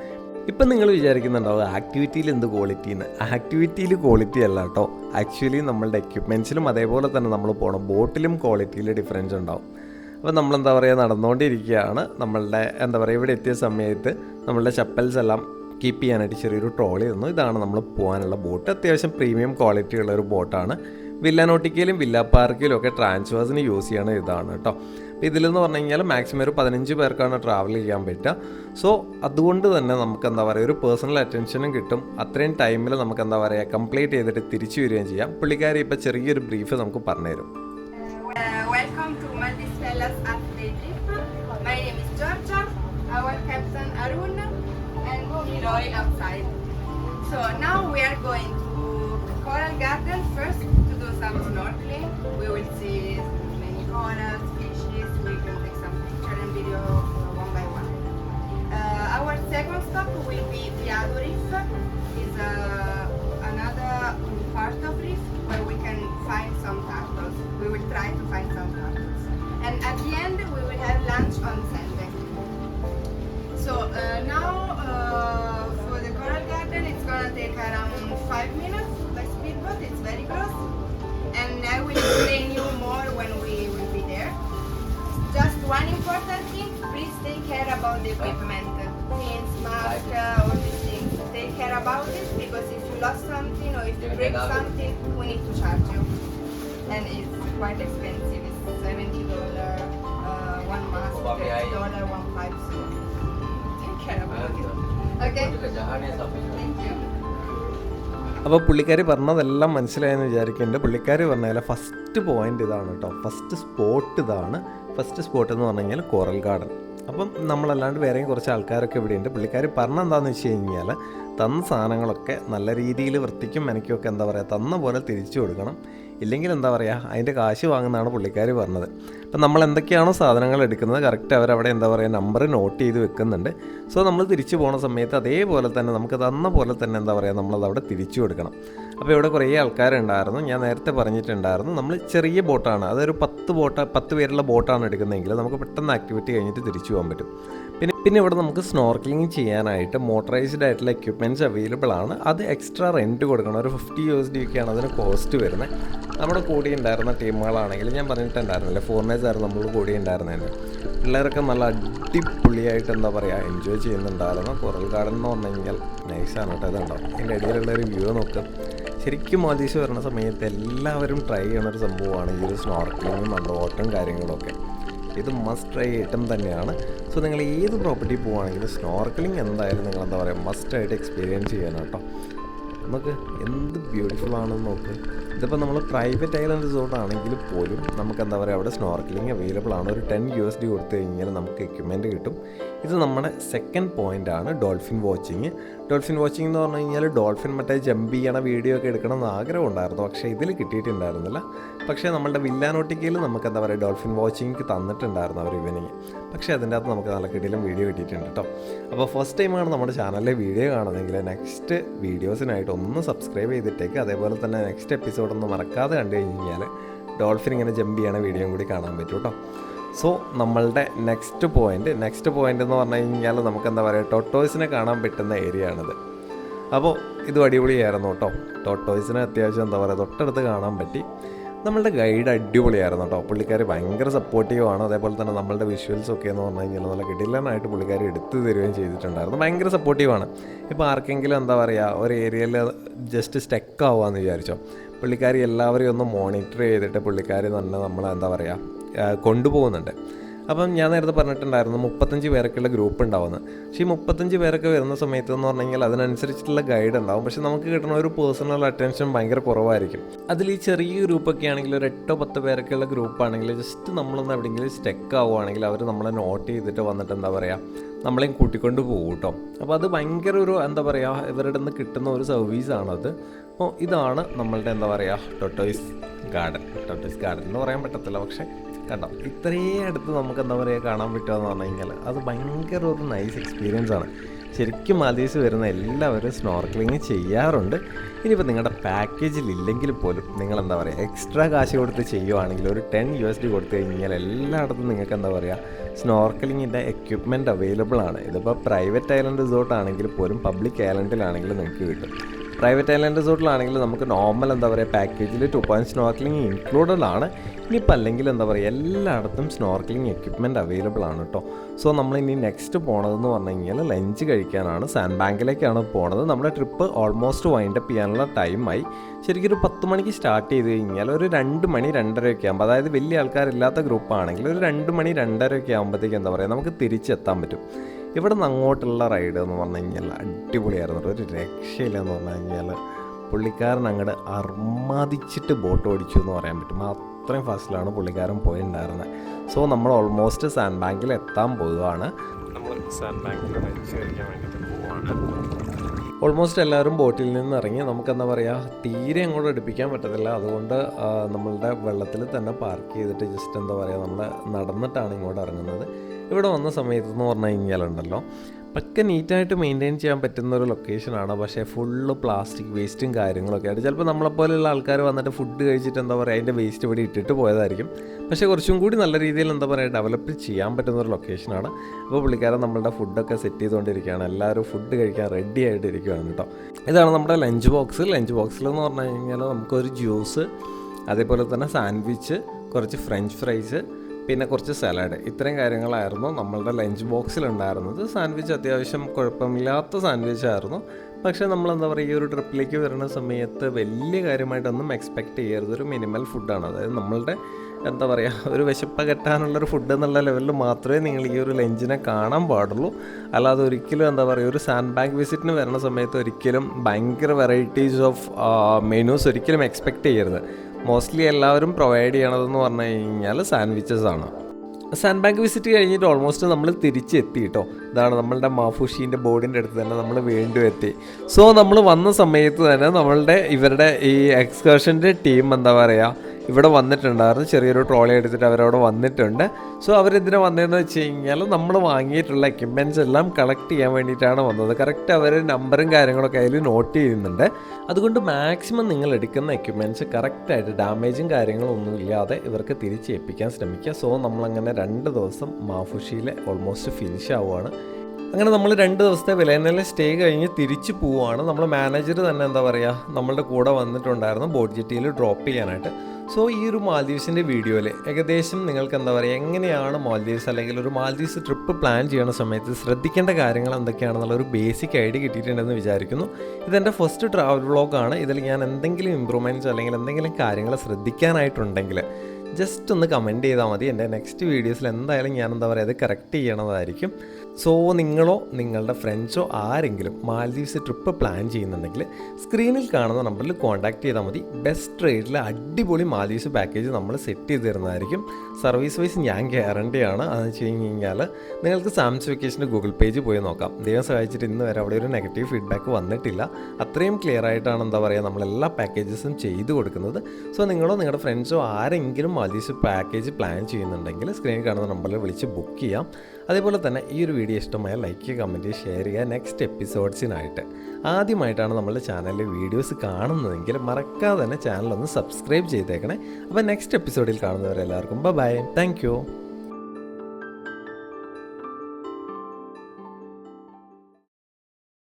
ഇപ്പം നിങ്ങൾ വിചാരിക്കുന്നുണ്ടാവും ആക്ടിവിറ്റിയിൽ എന്ത് ക്വാളിറ്റി എന്ന് ആക്ടിവിറ്റിയിൽ ക്വാളിറ്റി അല്ല കേട്ടോ. ആക്ച്വലി നമ്മളുടെ എക്യുപ്മെൻസിലും അതേപോലെ തന്നെ നമ്മൾ പോകണം ബോട്ടിലും ക്വാളിറ്റിയിൽ ഡിഫറൻസ് ഉണ്ടാവും. അപ്പോൾ നമ്മളെന്താ പറയുക നടന്നുകൊണ്ടിരിക്കുകയാണ് നമ്മളുടെ എന്താ പറയുക ഇവിടെ എത്തിയ സമയത്ത് നമ്മളുടെ ചപ്പൽസ് എല്ലാം കീപ്പ് ചെയ്യാനായിട്ട് ചെറിയൊരു ട്രോളി തന്നു. ഇതാണ് നമ്മൾ പോകാനുള്ള ബോട്ട് അത്യാവശ്യം പ്രീമിയം ക്വാളിറ്റി ഉള്ള ഒരു ബോട്ടാണ് വില്ലാനോട്ടിക്കയിലും വില്ലാ പാർക്കിലും ഒക്കെ ട്രാൻസ്ഫേഴ്സിന് യൂസ് ചെയ്യണ ഇതാണ് കേട്ടോ. ഇതിൽ എന്ന് പറഞ്ഞു കഴിഞ്ഞാൽ മാക്സിമം ഒരു പതിനഞ്ച് പേർക്കാണ് ട്രാവൽ ചെയ്യാൻ പറ്റുക. സോ അതുകൊണ്ട് തന്നെ നമുക്ക് എന്താ പറയുക ഒരു പേഴ്സണൽ അറ്റൻഷനും കിട്ടും. അത്രയും ടൈമിൽ നമുക്ക് എന്താ പറയുക കംപ്ലീറ്റ് ചെയ്തിട്ട് തിരിച്ചു വരികയും ചെയ്യാം. പുള്ളിക്കാരി ഇപ്പം ചെറിയൊരു ബ്രീഫ് നമുക്ക് പറഞ്ഞു പറഞ്ഞുതരും uh, Gardens first to do some snorkeling. We will see many corals. one by one. our second stop will be Triado Reef. is uh, another part of reef where we can find some turtles. We will try to find some turtles. And at the end, we will have lunch on Sunday. So uh, now uh, for the coral garden, it's gonna take around five minutes by speedboat. It's very close, and I will explain you more when we will be there. Just one equipment, pins, mask, uh, all these things. They care about it because if you lost something or if you break something, we need to charge you. And it's quite expensive. It's seventy dollar uh, one mask, thirty dollar one pipe. So they care about it. Okay. Thank you. അപ്പോൾ പുള്ളിക്കാരി പറഞ്ഞതെല്ലാം മനസ്സിലായെന്ന് വിചാരിക്കുന്നുണ്ട് പുള്ളിക്കാരി പറഞ്ഞാൽ first point ഇതാണ് കേട്ടോ first spot ഇതാണ് ഫസ്റ്റ് സ്പോട്ട് എന്ന് പറഞ്ഞു കഴിഞ്ഞാൽ കോറൽ ഗാർഡൻ അപ്പം നമ്മളല്ലാണ്ട് വേറെയും കുറച്ച് ആൾക്കാരൊക്കെ ഇവിടെയുണ്ട്. പുള്ളിക്കാരി പറഞ്ഞെന്താണെന്ന് വെച്ച് കഴിഞ്ഞാൽ തന്ന സാധനങ്ങളൊക്കെ നല്ല രീതിയിൽ വൃത്തിക്കും മെനക്കുമൊക്കെ എന്താ പറയുക തന്ന പോലെ തിരിച്ചു കൊടുക്കണം. ഇല്ലെങ്കിൽ എന്താ പറയുക അതിന്റെ കാശ് വാങ്ങുന്നതാണ് പുള്ളിക്കാർ പറഞ്ഞത്. അപ്പം നമ്മൾ എന്തൊക്കെയാണോ സാധനങ്ങൾ എടുക്കുന്നത് കറക്റ്റ് അവരവിടെ എന്താ പറയുക നമ്പർ നോട്ട് ചെയ്ത് വെക്കുന്നുണ്ട്. സോ നമ്മൾ തിരിച്ചു പോകുന്ന സമയത്ത് അതേപോലെ തന്നെ നമുക്ക് തന്ന പോലെ തന്നെ എന്താ പറയുക നമ്മളത് അവിടെ തിരിച്ചു കൊടുക്കണം. അപ്പോൾ ഇവിടെ കുറേ ആൾക്കാരുണ്ടായിരുന്നു. ഞാൻ നേരത്തെ പറഞ്ഞിട്ടുണ്ടായിരുന്നു. നമ്മൾ ചെറിയ ബോട്ടാണ്. അതൊരു പത്ത് ബോട്ട് പത്ത് പേരുള്ള ബോട്ടാണ് എടുക്കുന്നതെങ്കിൽ നമുക്ക് പെട്ടെന്ന് ആക്ടിവിറ്റി കഴിഞ്ഞിട്ട് തിരിച്ചു പോകാൻ പറ്റും. പിന്നെ പിന്നെ ഇവിടെ നമുക്ക് സ്നോർക്കിലിംഗ് ചെയ്യാനായിട്ട് മോട്ടറൈസ്ഡ് ആയിട്ടുള്ള എക്യുപ്മെന്റ്സ് അവൈലബിൾ ആണ്. അത് എക്സ്ട്രാ റെന്റ് കൊടുക്കണം. ഒരു ഫിഫ്റ്റി യു എസ് ഡി ഒക്കെയാണ് അതിന് കോസ്റ്റ് വരുന്നത്. നമ്മുടെ കൂടി ഉണ്ടായിരുന്ന ടീമുകളാണെങ്കിൽ ഞാൻ പറഞ്ഞിട്ടുണ്ടായിരുന്നില്ല ഫോറിനേഴ്സ് ആയിരുന്നു നമ്മൾ കൂടി ഉണ്ടായിരുന്നതിന്. പിള്ളേരൊക്കെ നല്ല അടിപൊളിയായിട്ട് എന്താ പറയുക എൻജോയ് ചെയ്യുന്നുണ്ടായിരുന്നു. കുറൽ ഗാർഡൻ എന്ന് പറഞ്ഞു കഴിഞ്ഞാൽ നൈസാണ് കേട്ടോ ഇതുണ്ടാവും അതിന്റെ ഇടയിലുള്ള ഒരു വ്യൂ നോക്ക്. ശരിക്കും മാലീസ് വരുന്ന സമയത്ത് എല്ലാവരും ട്രൈ ചെയ്യുന്ന ഒരു സംഭവമാണ് ഈ ഒരു സ്നോർക്കലിങ്ങും അണ്ടർ വാട്ടറും കാര്യങ്ങളൊക്കെ. ഇത് മസ്റ്റ് ട്രൈ ഐറ്റം തന്നെയാണ്. സോ നിങ്ങൾ ഏത് പ്രോപ്പർട്ടി പോവുകയാണെങ്കിലും സ്നോർക്കലിംഗ് എന്തായാലും നിങ്ങൾ എന്താ പറയുക മസ്റ്റായിട്ട് എക്സ്പീരിയൻസ് ചെയ്യണം കേട്ടോ. നമുക്ക് എന്ത് ബ്യൂട്ടിഫുൾ ആണെന്ന് നോക്ക്. ഇതിപ്പോൾ നമ്മൾ പ്രൈവറ്റ് ഐലൻഡ് റിസോർട്ട് ആണെങ്കിൽ പോലും നമുക്ക് എന്താ പറയുക അവിടെ സ്നോർക്കലിംഗ് അവൈലബിൾ ആണ്. ഒരു ടെൻ യു എസ് ഡി കൊടുത്തു കഴിഞ്ഞാൽ നമുക്ക് എക്യുപ്മെന്റ് കിട്ടും. ഇത് നമ്മുടെ സെക്കൻഡ് പോയിന്റ് ആണ് ഡോൾഫിൻ വാച്ചിങ് ഡോൾഫിൻ വാച്ചിങ് എന്ന് പറഞ്ഞു കഴിഞ്ഞാൽ ഡോൾഫിൻ മറ്റേ ജമ്പ് ചെയ്യണ വീഡിയോ ഒക്കെ എടുക്കണം എന്ന് ആഗ്രഹം ഉണ്ടായിരുന്നു പക്ഷേ ഇതിൽ കിട്ടിയിട്ടുണ്ടായിരുന്നില്ല. പക്ഷേ നമ്മളുടെ വില്ലാനോട്ടിക്കയിൽ നമുക്ക് എന്താ പറയുക ഡോൾഫിൻ വാച്ചിങ് തന്നിട്ടുണ്ടായിരുന്നു അവർ ഇവനിങ് പക്ഷേ അതിന്റെ അകത്ത് നമുക്ക് നല്ല കിട്ടിയിലും വീഡിയോ കിട്ടിയിട്ടുണ്ട് കേട്ടോ അപ്പോൾ ഫസ്റ്റ് ടൈമാണ് നമ്മുടെ ചാനലിലെ വീഡിയോ കാണുന്നതെങ്കിൽ നെക്സ്റ്റ് വീഡിയോസിനായിട്ട് ഒന്ന് സബ്സ്ക്രൈബ് ചെയ്തിട്ടേക്ക്. അതേപോലെ തന്നെ നെക്സ്റ്റ് എപ്പിസോഡൊന്നും മറക്കാതെ കണ്ടു കഴിഞ്ഞ് കഴിഞ്ഞാൽ ഡോൾഫിൻ ഇങ്ങനെ ജമ്പ് ചെയ്യണ വീഡിയോയും കൂടി കാണാൻ പറ്റും കേട്ടോ സോ നമ്മളുടെ നെക്സ്റ്റ് പോയിന്റ് നെക്സ്റ്റ് പോയിന്റ് എന്ന് പറഞ്ഞു കഴിഞ്ഞാൽ നമുക്ക് എന്താ പറയുക ടോട്ടോയ്സിനെ കാണാൻ പറ്റുന്ന ഏരിയ ആണിത്. അപ്പോൾ ഇത് അടിപൊളിയായിരുന്നു കേട്ടോ. ടോട്ടോയ്സിനെ അത്യാവശ്യം എന്താ പറയുക തൊട്ടടുത്ത് കാണാൻ പറ്റി. നമ്മളുടെ ഗൈഡ് അടിപൊളിയായിരുന്നു കേട്ടോ. പുള്ളിക്കാർ ഭയങ്കര സപ്പോർട്ടീവ് ആണ്. അതേപോലെ തന്നെ നമ്മളുടെ വിഷ്വൽസ് ഒക്കെ എന്ന് പറഞ്ഞു കഴിഞ്ഞാൽ നല്ല കിടിലനായിട്ട് പുള്ളിക്കാർ എടുത്തു തരികയും ചെയ്തിട്ടുണ്ടായിരുന്നു. ഭയങ്കര സപ്പോർട്ടീവാണ് ഇപ്പോൾ ആർക്കെങ്കിലും എന്താ പറയുക ഒരു ഏരിയയിൽ ജസ്റ്റ് സ്റ്റക്ക് ആവുകയെന്ന് വിചാരിച്ചോ? പുള്ളിക്കാർ എല്ലാവരെയും ഒന്ന് മോണിറ്റർ ചെയ്തിട്ട് പുള്ളിക്കാർ തന്നെ നമ്മളെ എന്താ പറയുക കൊണ്ടുപോകുന്നുണ്ട്. അപ്പം ഞാൻ നേരത്തെ പറഞ്ഞിട്ടുണ്ടായിരുന്നു മുപ്പത്തഞ്ച് പേരൊക്കെയുള്ള ഗ്രൂപ്പ് ഉണ്ടാവുന്നത് പക്ഷേ ഈ മുപ്പത്തഞ്ച് പേരൊക്കെ വരുന്ന സമയത്ത് എന്ന് പറഞ്ഞു കഴിഞ്ഞാൽ അതിനനുസരിച്ചിട്ടുള്ള ഗൈഡ് ഉണ്ടാവും. പക്ഷേ നമുക്ക് കിട്ടുന്ന ഒരു പേഴ്സണൽ അറ്റൻഷൻ ഭയങ്കര കുറവായിരിക്കും. അതിൽ ഈ ചെറിയ ഗ്രൂപ്പൊക്കെ ആണെങ്കിൽ ഒരു എട്ടോ പത്ത് പേരൊക്കെയുള്ള ഗ്രൂപ്പ് ആണെങ്കിൽ ജസ്റ്റ് നമ്മളൊന്ന് എവിടെയെങ്കിലും സ്റ്റെക്ക് ആവുകയാണെങ്കിൽ അവർ നമ്മളെ നോട്ട് ചെയ്തിട്ട് വന്നിട്ട് എന്താ പറയുക നമ്മളെയും കൂട്ടിക്കൊണ്ട് പോകും കേട്ടോ. അപ്പോൾ അത് ഭയങ്കര ഒരു എന്താ പറയുക ഇവരുടെ നിന്ന് കിട്ടുന്ന ഒരു സർവീസാണത് അപ്പോൾ ഇതാണ് നമ്മളുടെ എന്താ പറയുക ടൊട്ടോയ്സ് ഗാർഡൻ ടൊട്ടോയ്സ് ഗാർഡൻ എന്ന് പറയാൻ പറ്റത്തില്ല പക്ഷേ കണ്ടോ? ഇത്രയും അടുത്ത് നമുക്ക് എന്താ പറയുക കാണാൻ പറ്റുമെന്ന് പറഞ്ഞു കഴിഞ്ഞാൽ അത് ഭയങ്കര ഒരു നൈസ് എക്സ്പീരിയൻസ് ആണ്. ശരിക്കും മാലീവ്സ് വരുന്ന എല്ലാവരും സ്നോർക്കലിങ് ചെയ്യാറുണ്ട്. ഇനിയിപ്പോൾ നിങ്ങളുടെ പാക്കേജിൽ ഇല്ലെങ്കിൽ പോലും നിങ്ങൾ എന്താ പറയുക എക്സ്ട്രാ കാശ് കൊടുത്ത് ചെയ്യുവാണെങ്കിൽ ഒരു ടെൻ യു എസ് ഡി കൊടുത്തു കഴിഞ്ഞാൽ എല്ലായിടത്തും നിങ്ങൾക്ക് എന്താ പറയുക സ്നോർക്കലിങ്ങിന്റെ എക്യുപ്മെന്റ് അവൈലബിൾ ആണ്. ഇതിപ്പോൾ പ്രൈവറ്റ് ഐലൻഡ് റിസോർട്ട് ആണെങ്കിൽ പോലും പബ്ലിക് ഐലൻഡിലാണെങ്കിലും നിങ്ങൾക്ക് കിട്ടും. പ്രൈവറ്റ് ഐലൻഡ് റിസോർട്ടിലാണെങ്കിൽ നമുക്ക് നോർമൽ എന്താ പറയുക പാക്കേജിൽ ടു പോയിന്റ് സ്നോർക്കിളിംഗ് ഇൻക്ലൂഡഡ് ആണ്. ഇനിയിപ്പോൾ അല്ലെങ്കിൽ എന്താ പറയുക എല്ലായിടത്തും സ്നോർക്കിളിംഗ് എക്യുപ്മെന്റ് അവൈലബിൾ ആണ് കേട്ടോ സോ നമ്മൾ ഇനി നെക്സ്റ്റ് പോണതെന്ന് പറഞ്ഞു കഴിഞ്ഞാൽ ലഞ്ച് കഴിക്കാനാണ്. സാൻഡ് ബാങ്കിലേക്കാണ് പോണത്. നമ്മുടെ ട്രിപ്പ് ഓൾമോസ്റ്റ് വൈൻഡപ്പ് ചെയ്യാനുള്ള ടൈമായി ശരിക്കും ഒരു പത്ത് മണിക്ക് സ്റ്റാർട്ട് ചെയ്ത് കഴിഞ്ഞാൽ ഒരു രണ്ട് മണി രണ്ടരയൊക്കെ ആകുമ്പോൾ അതായത് വലിയ ആൾക്കാരില്ലാത്ത ഗ്രൂപ്പാണെങ്കിൽ ഒരു രണ്ട് മണി രണ്ടരയൊക്കെ ആകുമ്പോഴത്തേക്ക് എന്താ പറയുക നമുക്ക് തിരിച്ചെത്താൻ പറ്റും. ഇവിടെ നിന്ന് അങ്ങോട്ടുള്ള റൈഡ് എന്ന് പറഞ്ഞു കഴിഞ്ഞാൽ അടിപൊളിയായിരുന്നു. ഒരു രക്ഷയില്ലെന്ന് പറഞ്ഞു കഴിഞ്ഞാൽ പുള്ളിക്കാരൻ അങ്ങോട്ട് അർമാദിച്ചിട്ട് ബോട്ട് ഓടിച്ചു എന്ന് പറയാൻ പറ്റും. അത്രയും ഫാസ്റ്റിലാണ് പുള്ളിക്കാരൻ പോയിട്ടുണ്ടായിരുന്നത് സോ നമ്മൾ ഓൾമോസ്റ്റ് സാൻഡ് ബാങ്കിൽ എത്താൻ പോവുകയാണ്. നമ്മൾ സാൻഡ് ബാങ്കിൽ വേണ്ടിയിട്ട് പോവാണ്. ഓൾമോസ്റ്റ് എല്ലാവരും ബോട്ടിൽ നിന്ന് ഇറങ്ങി നമുക്കെന്താ പറയുക തീരെ അങ്ങോട്ട് അടുപ്പിക്കാൻ പറ്റത്തില്ല. അതുകൊണ്ട് നമ്മളുടെ വെള്ളത്തിൽ തന്നെ പാർക്ക് ചെയ്തിട്ട് ജസ്റ്റ് എന്താ പറയുക നമ്മൾ നടന്നിട്ടാണ് ഇങ്ങോട്ട് ഇറങ്ങുന്നത്. ഇവിടെ വന്ന സമയത്ത് എന്ന് പറഞ്ഞു കഴിഞ്ഞാലുണ്ടല്ലോ പക്ക നീറ്റായിട്ട് മെയിന്റെയിൻ ചെയ്യാൻ പറ്റുന്ന ഒരു ലൊക്കേഷനാണ് പക്ഷേ ഫുള്ള് പ്ലാസ്റ്റിക് വേസ്റ്റും കാര്യങ്ങളൊക്കെ ആയിട്ട്. ചിലപ്പോൾ നമ്മളെപ്പോലെയുള്ള ആൾക്കാർ വന്നിട്ട് ഫുഡ് കഴിച്ചിട്ട് എന്താ പറയുക അതിന്റെ വേസ്റ്റ് ഇവിടെ ഇട്ടിട്ട് പോയതായിരിക്കും. പക്ഷേ കുറച്ചും കൂടി നല്ല രീതിയിൽ എന്താ പറയുക ഡെവലപ്പ് ചെയ്യാൻ പറ്റുന്ന ഒരു ലൊക്കേഷനാണ് അപ്പോൾ പുള്ളിക്കാരൻ നമ്മളുടെ ഫുഡൊക്കെ സെറ്റ് ചെയ്തുകൊണ്ടിരിക്കുകയാണ്. എല്ലാവരും ഫുഡ് കഴിക്കാൻ റെഡി ആയിട്ടിരിക്കുകയാണ് കേട്ടോ. ഇതാണ് നമ്മുടെ ലഞ്ച് ബോക്സ് ലഞ്ച് ബോക്സിൽ എന്ന് പറഞ്ഞു കഴിഞ്ഞാൽ നമുക്കൊരു ജ്യൂസ് അതേപോലെ തന്നെ സാൻഡ്വിച്ച് കുറച്ച് ഫ്രഞ്ച് ഫ്രൈസ് പിന്നെ കുറച്ച് സലാഡ്. ഇത്രയും കാര്യങ്ങളായിരുന്നു നമ്മളുടെ ലഞ്ച് ബോക്സിൽ ഉണ്ടായിരുന്നത് സാൻഡ്വിച്ച് അത്യാവശ്യം കുഴപ്പമില്ലാത്ത സാൻഡ്വിച്ച് ആയിരുന്നു. പക്ഷേ നമ്മൾ എന്താ പറയുക ഈ ഒരു ട്രിപ്പിലേക്ക് വരുന്ന സമയത്ത് വലിയ കാര്യമായിട്ടൊന്നും എക്സ്പെക്റ്റ് ചെയ്യരുത്. ഒരു മിനിമൽ ഫുഡാണ് അതായത് നമ്മളുടെ എന്താ പറയുക ഒരു വിശപ്പ് കെട്ടാനുള്ളൊരു ഫുഡ് എന്നുള്ള ലെവലിൽ മാത്രമേ നിങ്ങൾ ഈ ഒരു ലഞ്ചിനെ കാണാൻ പാടുള്ളൂ. അല്ലാതെ ഒരിക്കലും എന്താ പറയുക ഒരു സാൻഡ് ബാഗ് വിസിറ്റിന് വരുന്ന സമയത്ത് ഒരിക്കലും ഭയങ്കര വെറൈറ്റീസ് ഓഫ് മെനൂസ് ഒരിക്കലും എക്സ്പെക്റ്റ് ചെയ്യരുത്. മോസ്റ്റ്ലി എല്ലാവരും പ്രൊവൈഡ് ചെയ്യണതെന്ന് പറഞ്ഞു കഴിഞ്ഞാൽ സാൻഡ്വിച്ചസ് ആണ്. സാൻഡ് ബാങ്ക് വിസിറ്റ് കഴിഞ്ഞിട്ട് ഓൾമോസ്റ്റ് നമ്മൾ തിരിച്ചെത്തി കേട്ടോ ഇതാണ് നമ്മളുടെ മാഫുഷീന്റെ ബോർഡിന്റെ അടുത്ത് തന്നെ നമ്മൾ വീണ്ടും എത്തി. സോ നമ്മൾ വന്ന സമയത്ത് തന്നെ നമ്മളുടെ ഇവരുടെ ഈ എക്സ്കർഷന്റെ ടീം എന്താ പറയുക ഇവിടെ വന്നിട്ടുണ്ടായിരുന്നു. ചെറിയൊരു ട്രോളി എടുത്തിട്ട് അവരവിടെ വന്നിട്ടുണ്ട്. സോ അവരെന്തിനാ വന്നതെന്ന് വെച്ച് കഴിഞ്ഞാൽ നമ്മൾ വാങ്ങിയിട്ടുള്ള എക്യുപ്മെന്റ്സ് എല്ലാം കളക്ട് ചെയ്യാൻ വേണ്ടിയിട്ടാണ് വന്നത്. കറക്റ്റ് അവർ നമ്പറും കാര്യങ്ങളൊക്കെ അതിൽ നോട്ട് ചെയ്യുന്നുണ്ട്. അതുകൊണ്ട് മാക്സിമം നിങ്ങൾ എടുക്കുന്ന എക്യുപ്മെന്റ്സ് കറക്റ്റായിട്ട് ഡാമേജും കാര്യങ്ങളും ഒന്നും ഇല്ലാതെ ഇവർക്ക് തിരിച്ചേൽപ്പിക്കാൻ ശ്രമിക്കുക. സോ നമ്മളങ്ങനെ രണ്ട് ദിവസം മാഫുഷിയിൽ ഓൾമോസ്റ്റ് ഫിനിഷ് ആവുകയാണ് അങ്ങനെ നമ്മൾ രണ്ട് ദിവസത്തെ വിലയനില സ്റ്റേ കഴിഞ്ഞ് തിരിച്ചു പോവുകയാണ്. നമ്മൾ മാനേജർ തന്നെ എന്താ പറയുക നമ്മളുടെ കൂടെ വന്നിട്ടുണ്ടായിരുന്നു ബോട്ട് ജെട്ടിയിൽ ഡ്രോപ്പ് ചെയ്യാനായിട്ട്. സോ ഈ ഒരു മാൽദീവ്സിന്റെ വീഡിയോയിൽ ഏകദേശം നിങ്ങൾക്ക് എന്താ പറയുക എങ്ങനെയാണ് മാൽദീവ്സ് അല്ലെങ്കിൽ ഒരു മാൽദീവ്സ് ട്രിപ്പ് പ്ലാൻ ചെയ്യുന്ന സമയത്ത് ശ്രദ്ധിക്കേണ്ട കാര്യങ്ങൾ എന്തൊക്കെയാണെന്നുള്ള ഒരു ബേസിക് ഐഡിയ കിട്ടിയിട്ടുണ്ടെന്ന് വിചാരിക്കുന്നു. ഇതെന്റെ ഫസ്റ്റ് ട്രാവൽ വ്ളോഗാണ് ഇതിൽ ഞാൻ എന്തെങ്കിലും ഇമ്പ്രൂവ്മെന്റ്സ് അല്ലെങ്കിൽ എന്തെങ്കിലും കാര്യങ്ങൾ ശ്രദ്ധിക്കാനായിട്ടുണ്ടെങ്കിൽ ജസ്റ്റ് ഒന്ന് കമന്റ് ചെയ്താൽ മതി. എന്റെ നെക്സ്റ്റ് വീഡിയോസിൽ എന്തായാലും ഞാൻ എന്താ പറയുക അത് കറക്റ്റ് ചെയ്യണതായിരിക്കും. സോ നിങ്ങളോ നിങ്ങളുടെ ഫ്രണ്ട്സോ ആരെങ്കിലും മാലദ്വീപ്സ് ട്രിപ്പ് പ്ലാൻ ചെയ്യുന്നുണ്ടെങ്കിൽ സ്ക്രീനിൽ കാണുന്ന നമ്പറിൽ കോൺടാക്ട് ചെയ്താൽ മതി. ബെസ്റ്റ് റേറ്റിൽ അടിപൊളി മാലദ്വീപ്സ് പാക്കേജ് നമ്മൾ സെറ്റ് ചെയ്ത് തരുന്നതായിരിക്കും. സർവീസ് വൈസ് ഞാൻ ഗ്യാരണ്ടിയാണ് അതെന്ന് വെച്ച് കഴിഞ്ഞ് കഴിഞ്ഞാൽ നിങ്ങൾക്ക് സാംസ് വെക്കേഷന്റെ ഗൂഗിൾ പേജ് പോയി നോക്കാം. ദൈവം സഹായിച്ചിട്ട് ഇന്ന് വരെ അവിടെ ഒരു നെഗറ്റീവ് ഫീഡ്ബാക്ക് വന്നിട്ടില്ല. അത്രയും ക്ലിയർ ആയിട്ടാണ് എന്താ പറയുക നമ്മളെല്ലാ പാക്കേജസും ചെയ്തു കൊടുക്കുന്നത്. സോ നിങ്ങളോ നിങ്ങളുടെ ഫ്രണ്ട്സോ ആരെങ്കിലും മാലദ്വീപ്സ് പാക്കേജ് പ്ലാൻ ചെയ്യുന്നുണ്ടെങ്കിൽ സ്ക്രീനിൽ കാണുന്ന നമ്പറിൽ വിളിച്ച് ബുക്ക് ചെയ്യാം. അതേപോലെ തന്നെ ഈ ഒരു വീഡിയോ ഇഷ്ടമായ ലൈക്ക് കമന്റ് ഷെയർ ചെയ്യുക നെക്സ്റ്റ് എപ്പിസോഡ്സിനായിട്ട് ആദ്യമായിട്ടാണ് നമ്മുടെ ചാനലിലെ വീഡിയോസ് കാണുന്നതെങ്കിൽ മറക്കാതെ തന്നെ ചാനലൊന്ന് സബ്സ്ക്രൈബ് ചെയ്തേക്കണേ. അപ്പോൾ നെക്സ്റ്റ് എപ്പിസോഡിൽ കാണുന്നവരെല്ലാവർക്കും ബൈ താങ്ക് യു